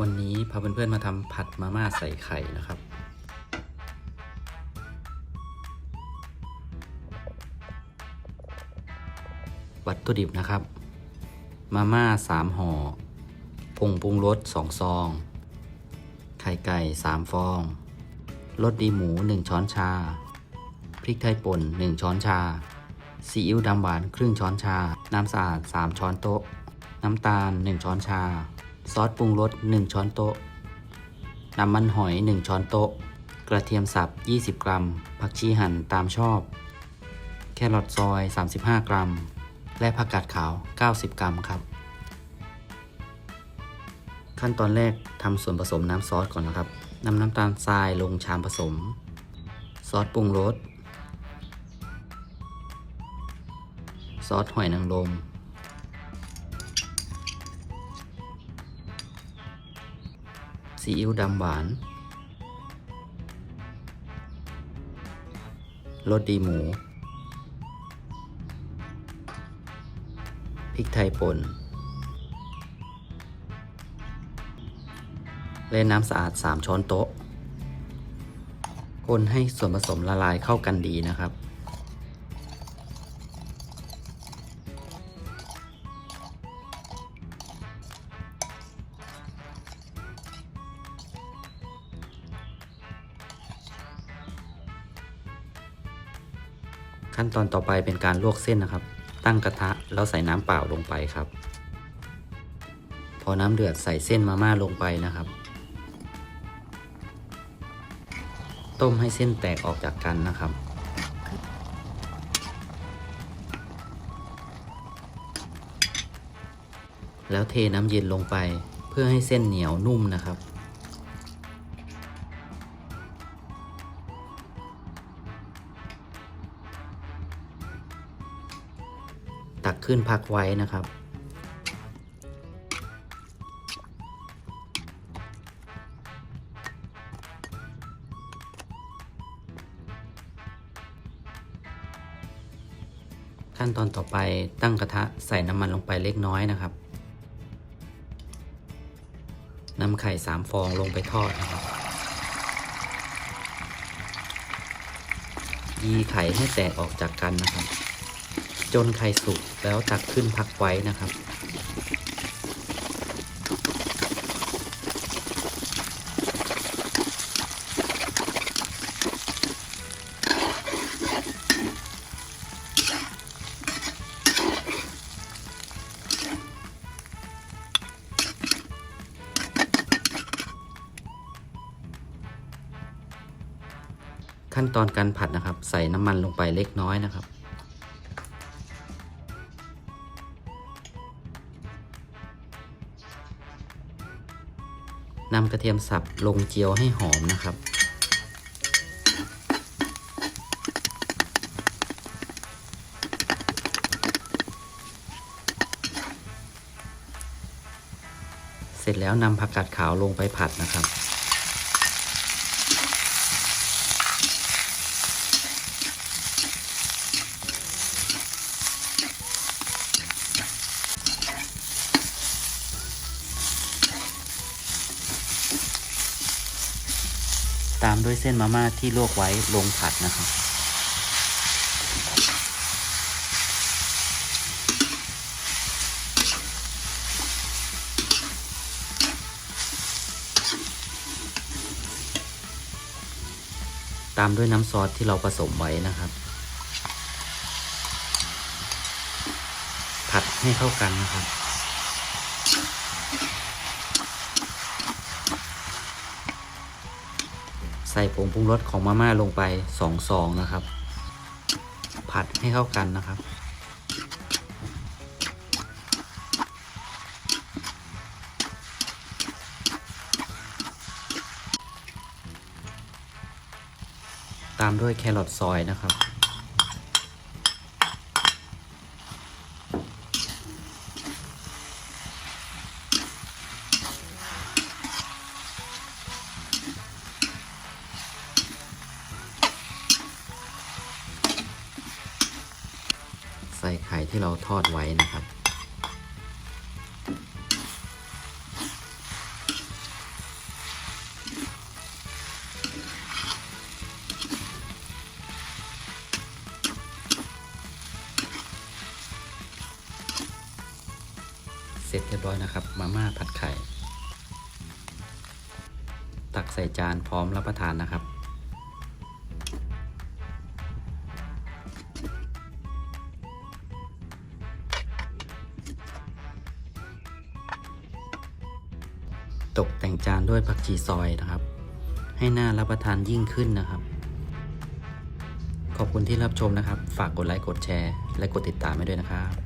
วันนี้พาเพื่อนๆมาทำผัดมาม่าใส่ไข่นะครับ วัตถุดิบนะครับ มาม่าสามห่อผงปรุงรสสองซอง ไข่ไก่สามฟองรสดีหมูหนึ่งช้อนชา พริกไทยป่นหนึ่งช้อนชา ซีอิ๊วดำหวานครึ่งช้อนชา น้ำสะอาดสามช้อนโต๊ะ น้ำตาล 1 ช้อนชา ซอสปรุงรส 1 ช้อนโต๊ะ น้ำมันหอย 1 ช้อนโต๊ะ กระเทียมสับ 20 กรัม ผักชีหั่นตามชอบ แครอทซอย 35 กรัม และผักกาดขาว 90 กรัมครับ ขั้นตอนแรกทำส่วนผสมน้ำซอสก่อนนะครับนำน้ำตาลทรายลงชามผสม ซอสปรุงรส ซอสหอยนางรม ซีอิ๊วดำหวานรสดีหมู พริกไทยป่น และน้ำสะอาด 3 ช้อนโต๊ะ คนให้ส่วนผสมละลายเข้ากันดีนะครับ ขั้นตอนต่อไปเป็นการลวกเส้นนะครับ ตั้งกระทะแล้วใส่น้ำเปล่าลงไปครับ พอน้ำเดือดใส่เส้นมาม่าลงไปนะครับ ต้มให้เส้นแตกออกจากกันนะครับ แล้วเทน้ำเย็นลงไปเพื่อให้เส้นเหนียวนุ่มนะครับ ตักขึ้นพักไว้นะครับ ขั้นตอนต่อไปตั้งกระทะใส่น้ำมันลงไปเล็กน้อยนะครับนำไข่สามฟองลงไปทอดนะครับยีไข่ให้แตกออกจากกันนะครับ จนไข่สุกแล้วตักขึ้นพักไว้นะครับ ขั้นตอนการผัดนะครับ ใส่น้ำมันลงไปเล็กน้อยนะครับ นำกระเทียมสับลงเจียวให้หอมนะครับ เสร็จแล้วนำผักกาดขาวลงไปผัดนะครับ ตามด้วยเส้นมาม่าที่ลวกไว้ลงผัดนะครับ ตามด้วยน้ำซอสที่เราผสมไว้นะครับ ผัดให้เข้ากันนะครับ ใส่ผงปรุงรสของมาม่าลงไปสองซองนะครับ ผัดให้เข้ากันนะครับ ตามด้วยแครอทซอยนะครับ ที่เราทอดไว้นะครับ เสร็จเรียบร้อยนะครับ มาม่าผัดไข่ ตักใส่จานพร้อมรับประทานนะครับ ตกแต่งจานด้วยผักชีซอยนะครับ ให้น่ารับประทานยิ่งขึ้นนะครับ ขอบคุณที่รับชมนะครับ ฝากกดไลค์กดแชร์ และกดติดตามให้ด้วยนะครับ